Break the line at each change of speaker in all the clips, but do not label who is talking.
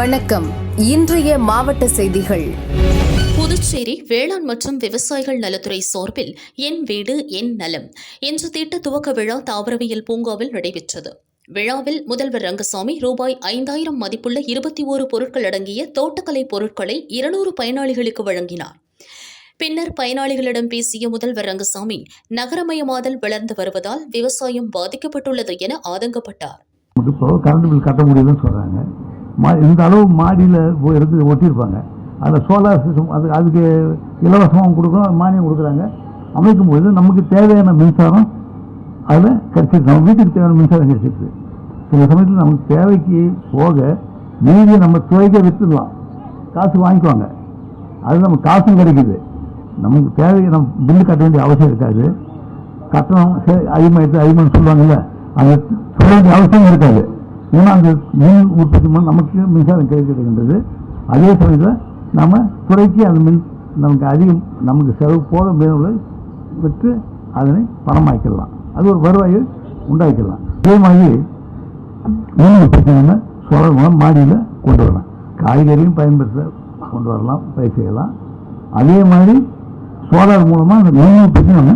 வணக்கம். இன்றைய மாவட்ட செய்திகள்.
புதுச்சேரி வேளாண் மற்றும் விவசாயிகள் நலத்துறை சார்பில் என் வீடு என் நலம் என்ற திட்ட துவக்க விழா தாவரவியல் பூங்காவில் நடைபெற்றது. விழாவில் முதல்வர் ரங்கசாமி ரூபாய் ஐந்தாயிரம் மதிப்புள்ள இருபத்தி ஓரு பொருட்கள் அடங்கிய தோட்டக்கலை பொருட்களை இருநூறு பயனாளிகளுக்கு வழங்கினார். பின்னர் பயனாளிகளிடம் பேசிய முதல்வர் ரங்கசாமி நகரமயமாதல் வளர்ந்து வருவதால் விவசாயம் பாதிக்கப்பட்டுள்ளது என ஆதங்கப்பட்டார்.
கரண்ட் பில் கட்ட மா இந்த அளவு மாடியில் இருந்து ஒட்டியிருப்பாங்க. அதில் சோலார் சிஸ்டம் அது அதுக்கு இலவசமாகவும் கொடுக்குறோம் மானியம் கொடுக்குறாங்க. அமைக்கும் பொழுது நமக்கு தேவையான மின்சாரம் அதில் கிடச்சிருக்கு. நம்ம வீட்டுக்கு தேவையான மின்சாரம் கிடச்சிருக்கு. சில சமயத்தில் நமக்கு தேவைக்கு போக மீதி நம்ம துவைக்க விற்றுடலாம் காசு வாங்கிக்குவாங்க. அது நம்ம காசும் கிடைக்குது. நமக்கு தேவை நம்ம பில்லு கட்ட வேண்டிய அவசியம் இருக்காது. கட்டணம் சரி அதிகமாக அதிகமாக சொல்லுவாங்கல்ல அதை சொல்ல வேண்டிய அவசியம் இருக்காது. ஏன்னா அந்த மின் உற்பத்தி மூலம் நமக்கு மின்சாரம் கிடைக்கின்றது அதே சமயத்தில் நம்ம துறைக்கு அந்த மின் நமக்கு அதிகம் நமக்கு செலவு போக மீனவர்களை விற்று அதனை பணமாக்கிடலாம். அது ஒரு வருவாயை உண்டாக்கிடலாம். அதே மாதிரி மீன் உற்பத்தி நம்ம சோழர் மூலம் மாடியில் கொண்டு வரலாம். காய்கறியும் பயன்படுத்த கொண்டு வரலாம் பயிர் செய்யலாம். அதே மாதிரி சோலார் மூலமாக அந்த மீன் உற்பத்தி நம்ம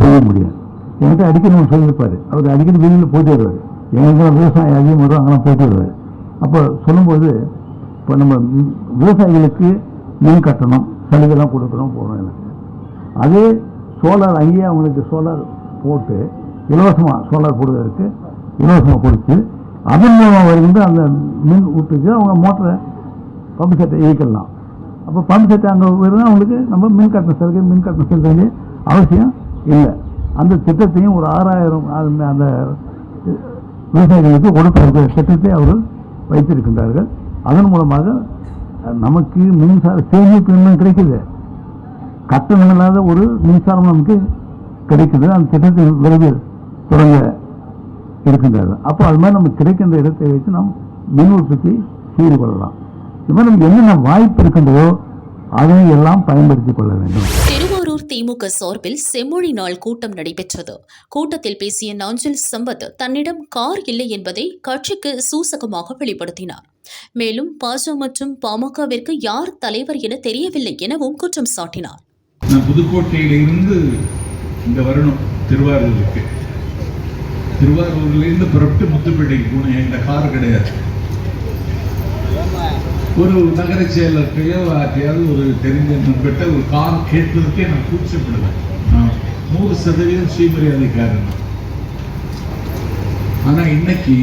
செய்ய முடியும். என்கிட்ட அடிக்கடி நம்ம சொல்லியிருப்பார். அவர் அடிக்கடி வெளியில் போயிட்டு வருவார் எங்கெல்லாம் விவசாயம் அதிகம் வரும் அங்கெல்லாம் போயிட்டு வருவார். அப்போ சொல்லும்போது இப்போ நம்ம விவசாயிகளுக்கு மின் கட்டணம் சலுகைலாம் கொடுக்குறோம் போகிறோம் எனக்கு. அதே சோலார் அங்கேயே அவங்களுக்கு சோலார் போட்டு இலவசமாக சோலார் போடுவதற்கு இலவசமாக கொடுத்து அதன் மூலமாக வருகின்ற அந்த மின் ஊற்றுக்கு அவங்க மோட்டரை பம்பு செட்டை இயக்கலாம். அப்போ பம்பு செட்டை அங்கே வருதுன்னா அவங்களுக்கு நம்ம மின் கட்டணம் சலுகை மின் கட்டணம் செலுத்த வேண்டிய அவசியம் இல்லை. அந்த திட்டத்தையும் ஒரு ஆறாயிரம் அந்த விவசாயிகளுக்கு கொடுக்கிற திட்டத்தை அவர்கள் வைத்திருக்கின்றார்கள். அதன் மூலமாக நமக்கு மின்சார சேமிப்பு இன்னும் கிடைக்குது. கட்டணம் இல்லாத ஒரு மின்சாரம் நமக்கு கிடைக்குது. அந்த திட்டத்தை விரைவில் தொடங்க இருக்கின்றார்கள். அப்போ அது மாதிரி நமக்கு கிடைக்கின்ற இடத்தை வைத்து நாம் மின் உற்பத்தி செய்து கொள்ளலாம். இது மாதிரி நமக்கு என்னென்ன வாய்ப்பு இருக்கின்றதோ அதனை எல்லாம் பயன்படுத்திக் கொள்ள வேண்டும்.
திமுக சார்பில் செம்மொழி நாள் கூட்டம் நடைபெற்றது. கூட்டத்தில் பேசிய நாஞ்சில் சம்பத் தன்னிடம் கார் இல்லை என்பதை கட்சிக்கு சூசகமாக வெளிப்படுத்தினார். மேலும் பாஜ மற்றும் பாமகவிற்கு யார் தலைவர் என தெரியவில்லை எனவும் குற்றம் சாட்டினார்.
நான் புதுக்கோட்டையிலிருந்து இந்த வரணும் திருவாரூருக்கு. திருவாரூர்லேருந்து புறப்பட்டு முத்துப்பேட்டைக்கு போகணும். என்கிட்ட கார் கிடையாது. ஒரு நகர செயலர்கிட்டயோ யார்ட்டையாவது ஒரு தெரிஞ்ச நண்பர்கிட்ட ஒரு கார் கேட்பதற்கே நான் கூச்சப்படுவேன் நான் நூறு சதவீதம் சுயமரியாதைக்காரன் நான். ஆனா இன்னைக்கு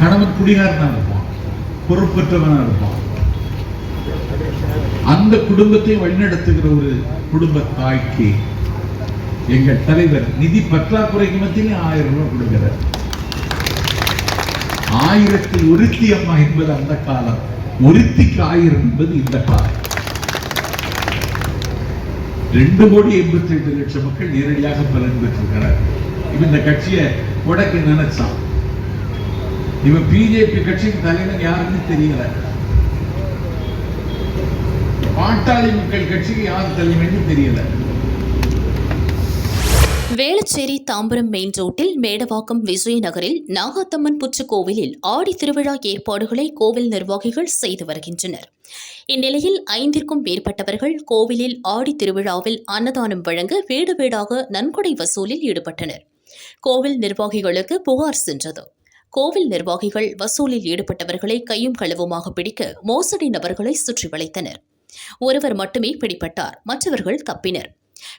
கணவன் குடிகாரனா இருப்பான் பொறுப்பற்றவனா இருப்பான். அந்த குடும்பத்தை வழிநடத்துகிற ஒரு குடும்ப தாய்க்கு எங்கள் தலைவர் நிதி பற்றாக்குறைக்கு மத்தியிலே ஆயிரம் ரூபாய் கொடுக்கிறார். ஆயிரத்தில் ஒருத்தி அம்மா என்பது அந்த காலம். ஒருத்திக்கு ஆயிரம் என்பது இந்த காலம். ரெண்டு கோடி எண்பத்தி எட்டு லட்சம் மக்கள் நேரடியாக பலன் பெற்றிருக்கிறார். இவன் இந்த கட்சியை உடக்க நினைச்சான். இவன் பிஜேபி கட்சிக்கு தலைவன் யாருன்னு தெரியல. பாட்டாளி மக்கள் கட்சிக்கு யார் தலைவன்னு தெரியல.
வேளச்சேரி தாம்பரம் மெயின் ரோட்டில் மேடவாக்கம் விஜயநகரில் நாகாத்தம்மன் புற்று கோவிலில் ஆடி திருவிழா ஏற்பாடுகளை கோவில் நிர்வாகிகள் செய்து வருகின்றனர். இந்நிலையில் ஐந்திற்கும் மேற்பட்டவர்கள் கோவிலில் ஆடி திருவிழாவில் அன்னதானம் வழங்க வீடு வீடாக நன்கொடை வசூலில் ஈடுபட்டனர். கோவில் நிர்வாகிகளுக்கு புகார் சென்றது. கோவில் நிர்வாகிகள் வசூலில் ஈடுபட்டவர்களை கையும் களவுமாக பிடிக்க மோசடி நபர்களை சுற்றி வளைத்தனர் ஒருவர் மட்டுமே பிடிபட்டார் மற்றவர்கள் தப்பினர்.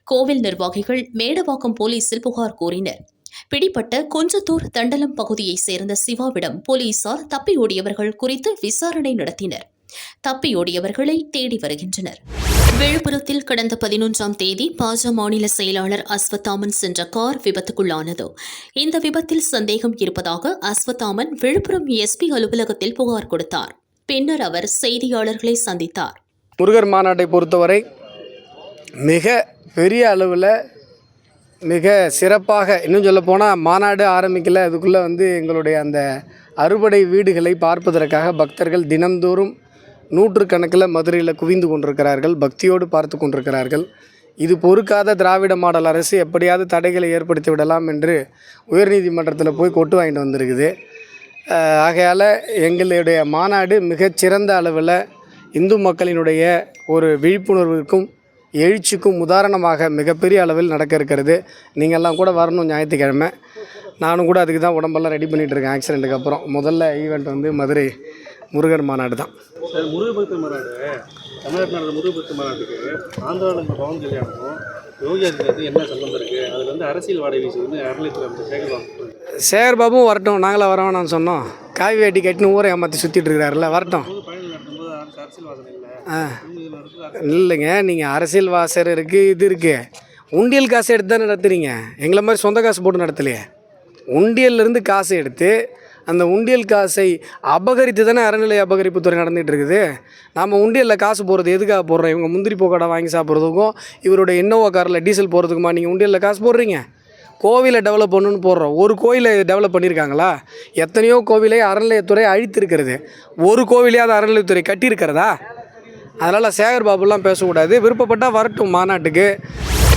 கோவில் நிர்வாகிகள் மேடவாக்கம் போலீசில் புகார் கூறினர். பிடிப்பட்ட குஞ்சத்தூர் தண்டலம் பகுதியைச் சேர்ந்த சிவாவிடம் போலீசார் தப்பியோடியவர்கள் குறித்து விசாரணை நடத்தினர். தப்பியோடியவர்களை தேடி வருகின்றனர். விழுப்புரத்தில் கடந்த பதினொன்றாம் தேதி பாஜ மாநில செயலாளர் அஸ்வத்தாமன் சென்ற கார் விபத்துக்குள்ளானது. இந்த விபத்தில் சந்தேகம் இருப்பதாக அஸ்வத்தாமன் விழுப்புரம் எஸ்பி அலுவலகத்தில் புகார் கொடுத்தார். பின்னர் அவர் செய்தியாளர்களை சந்தித்தார்.
முருகர் மாநாட்டை பொறுத்தவரை மிக பெரிய அளவில் மிக சிறப்பாக இன்னும் சொல்லப்போனால் மாநாடு ஆரம்பிக்கல. அதுக்குள்ளே வந்து எங்களுடைய அந்த அறுபடை வீடுகளை பார்ப்பதற்காக பக்தர்கள் தினந்தோறும் நூற்றுக்கணக்கில் மதுரையில் குவிந்து கொண்டிருக்கிறார்கள் பக்தியோடு பார்த்து கொண்டிருக்கிறார்கள். இது பொறுக்காத திராவிட மாடல் அரசு எப்படியாவது தடைகளை ஏற்படுத்தி விடலாம் என்று உயர்நீதிமன்றத்தில் போய் கொட்டு வாங்கிட்டு வந்திருக்குது. ஆகையால் எங்களுடைய மாநாடு மிகச்சிறந்த அளவில் இந்து மக்களினுடைய ஒரு விழிப்புணர்வுக்கும் எழுச்சிக்கும் உதாரணமாக மிகப்பெரிய அளவில் நடக்க இருக்கிறது. நீங்கள்லாம் கூட வரணும் ஞாயிற்றுக்கிழமை. நானும் கூட அதுக்கு தான் உடம்பெல்லாம் ரெடி பண்ணிகிட்டு இருக்கேன். ஆக்சிடெண்ட்டுக்கு அப்புறம். முதல்ல ஈவெண்ட் வந்து மதுரை முருகர் மாநாடு தான்.
முருகபக்த மாநாடு. தமிழ்நாட்டில் நடந்த முருகபக்த மாநாட்டுக்கு ஆந்திராவில் பவன் கல்யாணமும் யோகி என்ன சம்பந்தம் இருக்குது அதில் வந்து அரசியல் வாடகை வீசுதுன்னு அறநிலைத்துறை அமைச்சர் சேகர்
பாபுவும் வரட்டும். நாங்களாம் வரோம் நான் சொன்னோம். காவி வேட்டி கட்டின்னு ஊரை ஏமாற்றி சுற்றிட்டு இருக்கிறாருல வரட்டும்.
பொது
ஆ. இல்லைங்க நீங்கள் அரசியல் வாசர் இருக்குது இது இருக்குது உண்டியல் காசு எடுத்து தான் நடத்துறீங்க? எங்களை மாதிரி சொந்த காசு போட்டு நடத்தலையே. உண்டியல்லேருந்து காசு எடுத்து அந்த உண்டியல் காசை அபகரித்து தானே அறநிலை அபகரிப்புத்துறை நடந்துகிட்டு இருக்குது. நாம் உண்டியலில் காசு போடுறது எதுக்காக போடுறோம்? இவங்க முந்திரி போக்கடை வாங்கி சாப்பிட்றதுக்கும் இவரோட இன்னோவா காரில் டீசல் போகிறதுக்குமா நீங்கள் உண்டியலில் காசு போடுறீங்க? கோவிலை டெவலப் பண்ணணும்னு போடுறோம். ஒரு கோயிலை டெவலப் பண்ணியிருக்காங்களா எத்தனையோ கோவிலை அறநிலையத்துறை அழித்திருக்கிறது. ஒரு கோவிலையாவது அறநிலையத்துறை கட்டியிருக்கிறதா? அதனால் சேகர் பாபுலாம் பேசக்கூடாது. விருப்பப்பட்டால் வரட்டும் மாநாட்டுக்கு.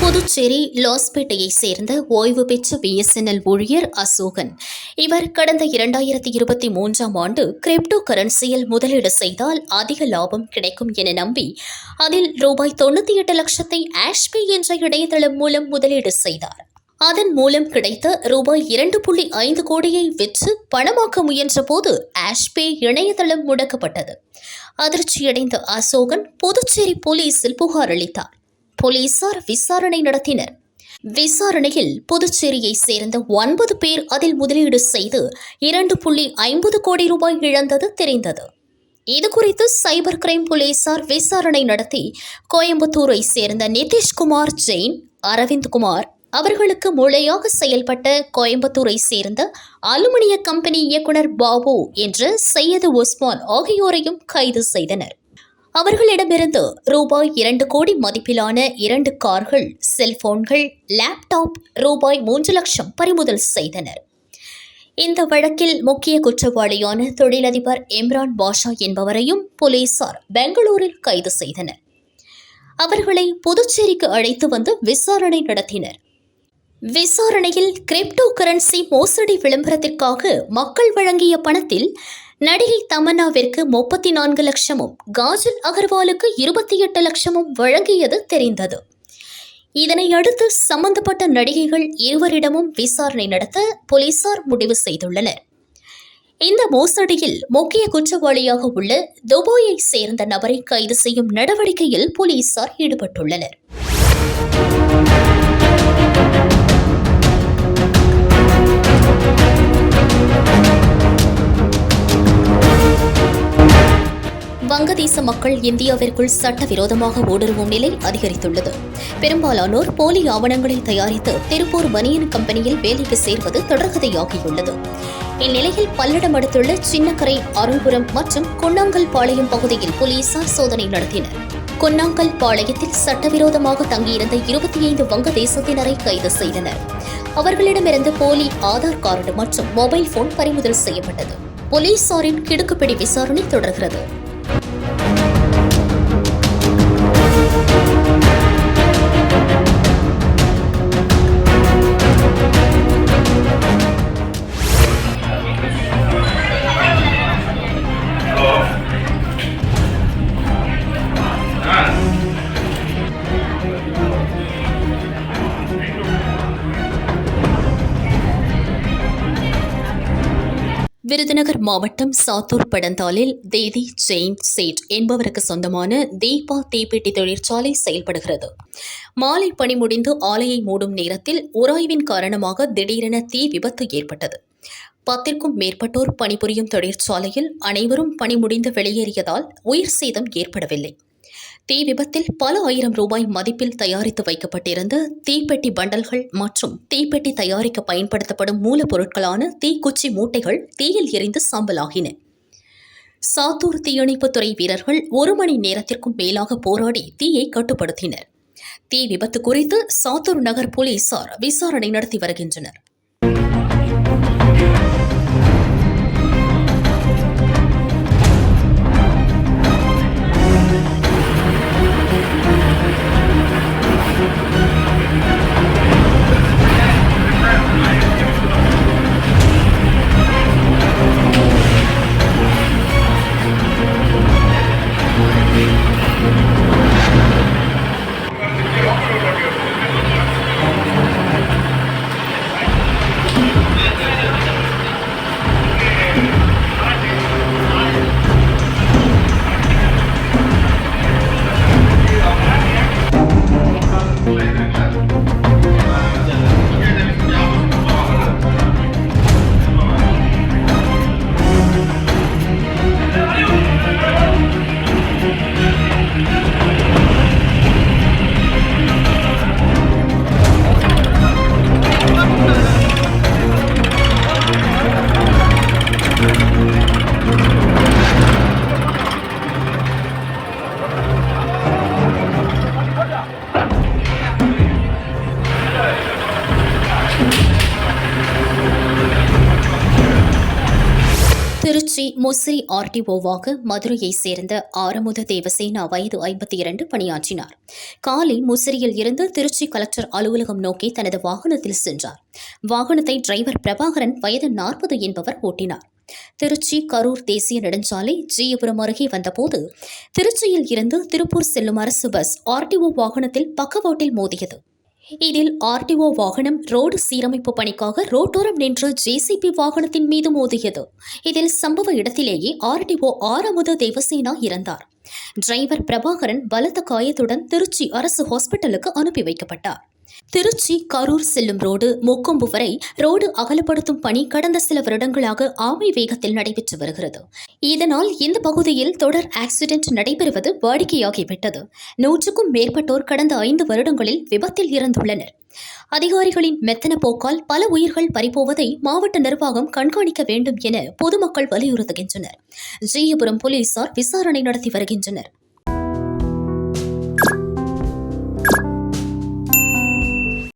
புதுச்சேரி லாஸ்பேட்டையை சேர்ந்த ஓய்வு பெற்ற பிஎஸ்என்எல் ஊழியர் அசோகன். இவர் கடந்த இரண்டாயிரத்தி இருபத்தி மூன்றாம் ஆண்டு கிரிப்டோ கரன்சியில் முதலீடு செய்தால் அதிக லாபம் கிடைக்கும் என நம்பி அதில் ரூபாய் தொண்ணூற்றி எட்டு லட்சத்தை ஆஷ்பே என்ற இணையதளம் மூலம் முதலீடு செய்தார். அதன் மூலம் கிடைத்த ரூபாய் இரண்டு புள்ளி ஐந்து கோடியை விற்று பணமாக்க முயன்றபோது ஆஷ்பே இணையதளம் முடக்கப்பட்டது. அதிர்ச்சியடைந்த அசோகன் புதுச்சேரி போலீசில் புகார் அளித்தார். போலீசார் விசாரணை நடத்தினர். விசாரணையில் புதுச்சேரியை சேர்ந்த ஒன்பது பேர் அதில் முதலீடு செய்து இரண்டு புள்ளி ஐம்பது கோடி ரூபாய் இழந்தது தெரிந்தது. இது குறித்து சைபர் கிரைம் போலீசார் விசாரணை நடத்தி கோயம்புத்தூரை சேர்ந்த நிதிஷ்குமார் ஜெயின் அரவிந்த் குமார் அவர்களுக்கு மூளையாக செயல்பட்ட கோயம்புத்தூரை சேர்ந்த அலுமினிய கம்பெனி இயக்குனர் பாபு என்ற சையது உஸ்மான் ஆகியோரையும் கைது செய்தனர். அவர்களிடமிருந்து ரூபாய் இரண்டு கோடி மதிப்பிலான இரண்டு கார்கள் செல்போன்கள் லேப்டாப் ரூபாய் மூன்று லட்சம் பறிமுதல் செய்தனர். இந்த வழக்கில் முக்கிய குற்றவாளியான தொழிலதிபர் இம்ரான் பாஷா என்பவரையும் போலீசார் பெங்களூரில் கைது செய்தனர். அவர்களை புதுச்சேரிக்கு அழைத்து வந்து விசாரணை நடத்தினர். விசாரணையில் கிரிப்டோ கரன்சி மோசடி விளம்பரத்திற்காக மக்கள் வழங்கிய பணத்தில் நடிகை தமன்னாவிற்கு முப்பத்தி நான்கு லட்சமும் காஜல் அகர்வாலுக்கு இருபத்தி எட்டு லட்சமும் வழங்கியது தெரிந்தது. இதனை அடுத்து சம்பந்தப்பட்ட நடிகைகள் இருவரிடமும் விசாரணை நடத்த போலீசார் முடிவு செய்துள்ளனர். இந்த மோசடியில் முக்கிய குற்றவாளியாக உள்ள துபாயை சேர்ந்த நபரை கைது செய்யும் நடவடிக்கையில் போலீசார் ஈடுபட்டுள்ளனர். வங்கதேச மக்கள் இந்தியாவிற்குள் சட்டவிரோதமாக ஊடுருவும் நிலை அதிகரித்துள்ளது. பெரும்பாலானோர் போலி ஆவணங்களை தயாரித்து திருப்பூர் பனியன் கம்பெனியில் வேலைக்கு சேர்வது தொடர்கதையாகியுள்ளது. இந்நிலையில் பல்லடம் அடுத்துள்ள சின்னக்கரை அருள்புரம் மற்றும் கொன்னாங்கல் பாளையம் பகுதியில் போலீசார் சோதனை நடத்தினர். கொன்னாங்கல் பாளையத்தில் சட்டவிரோதமாக தங்கியிருந்த இருபத்தி ஐந்து வங்கதேசத்தினரை கைது செய்தனர். அவர்களிடமிருந்து போலி ஆதார் கார்டு மற்றும் மொபைல் போன் பறிமுதல் செய்யப்பட்டது. போலீசாரின் கிடுக்குப்பிடி விசாரணை தொடர்கிறது. விருதுநகர் மாவட்டம் சாத்தூர் படந்தாலில் தேதி ஜெயின் சேட் என்பவருக்கு சொந்தமான தீபா தீப்பெட்டி தொழிற்சாலை செயல்படுகிறது. மாலை பணி முடிந்து ஆலையை மூடும் நேரத்தில் உராய்வின் காரணமாக திடீரென தீ விபத்து ஏற்பட்டது. பத்திற்கும் மேற்பட்டோர் பணிபுரியும் தொழிற்சாலையில் அனைவரும் பணி முடிந்து வெளியேறியதால் உயிர் சேதம் ஏற்படவில்லை. தீ விபத்தில் பல ஆயிரம் ரூபாய் மதிப்பில் தயாரித்து வைக்கப்பட்டிருந்த தீப்பெட்டி பண்டல்கள் மற்றும் தீப்பெட்டி தயாரிக்க பயன்படுத்தப்படும் மூலப்பொருட்களான தீக்குச்சி மூட்டைகள் தீயில் எரிந்து சாம்பலாகின. சாத்தூர் தீயணைப்புத்துறை வீரர்கள் ஒரு மணி நேரத்திற்கும் மேலாக போராடி தீயை கட்டுப்படுத்தினர். தீ விபத்து குறித்து சாத்தூர் நகர் போலீசார் விசாரணை நடத்தி வருகின்றனர். முசிறி ஆர்டிஓவாக மதுரையைச் சேர்ந்த ஆரமுத தேவசேனா வயது ஐம்பத்தி இரண்டு பணியாற்றினார். காலை முசிறியில் இருந்து திருச்சி கலெக்டர் அலுவலகம் நோக்கி தனது வாகனத்தில் சென்றார். வாகனத்தை டிரைவர் பிரபாகரன் வயது நாற்பது என்பவர் ஓட்டினார். திருச்சி கரூர் தேசிய நெடுஞ்சாலை ஜீயபுரம் அருகே வந்தபோது திருச்சியில் இருந்து திருப்பூர் செல்லும் அரசு பஸ் ஆர்டிஓ வாகனத்தில் பக்கவாட்டில் மோதியது. இதில் ஆர்டிஓ வாகனம் ரோடு சீரமைப்பு பணிக்காக ரோட்டோரம் நின்ற ஜேசிபி வாகனத்தின் மீது மோதியது. இதில் சம்பவ இடத்திலேயே ஆர்டிஓ ஆரமுத தேவசேனா இறந்தார். டிரைவர் பிரபாகரன் பலத்த காயத்துடன் திருச்சி அரசு ஹாஸ்பிட்டலுக்கு அனுப்பி வைக்கப்பட்டார். திருச்சி கரூர் செல்லும் ரோடு முக்கொம்பு வரை ரோடு அகலப்படுத்தும் பணி கடந்த சில வருடங்களாக ஆமை வேகத்தில் நடைபெற்று வருகிறது. இதனால் இந்த பகுதியில் தொடர் ஆக்சிடென்ட் நடைபெறுவது வாடிக்கையாகிவிட்டது. நூற்றுக்கும் மேற்பட்டோர் கடந்த ஐந்து வருடங்களில் விபத்தில் இறந்துள்ளனர். அதிகாரிகளின் மெத்தன போக்கால் பல உயிர்கள் பறிபோவதை மாவட்ட நிர்வாகம் கண்காணிக்க வேண்டும் என பொதுமக்கள் வலியுறுத்துகின்றனர். ஜெயபுரம் போலீசார் விசாரணை நடத்தி வருகின்றனர்.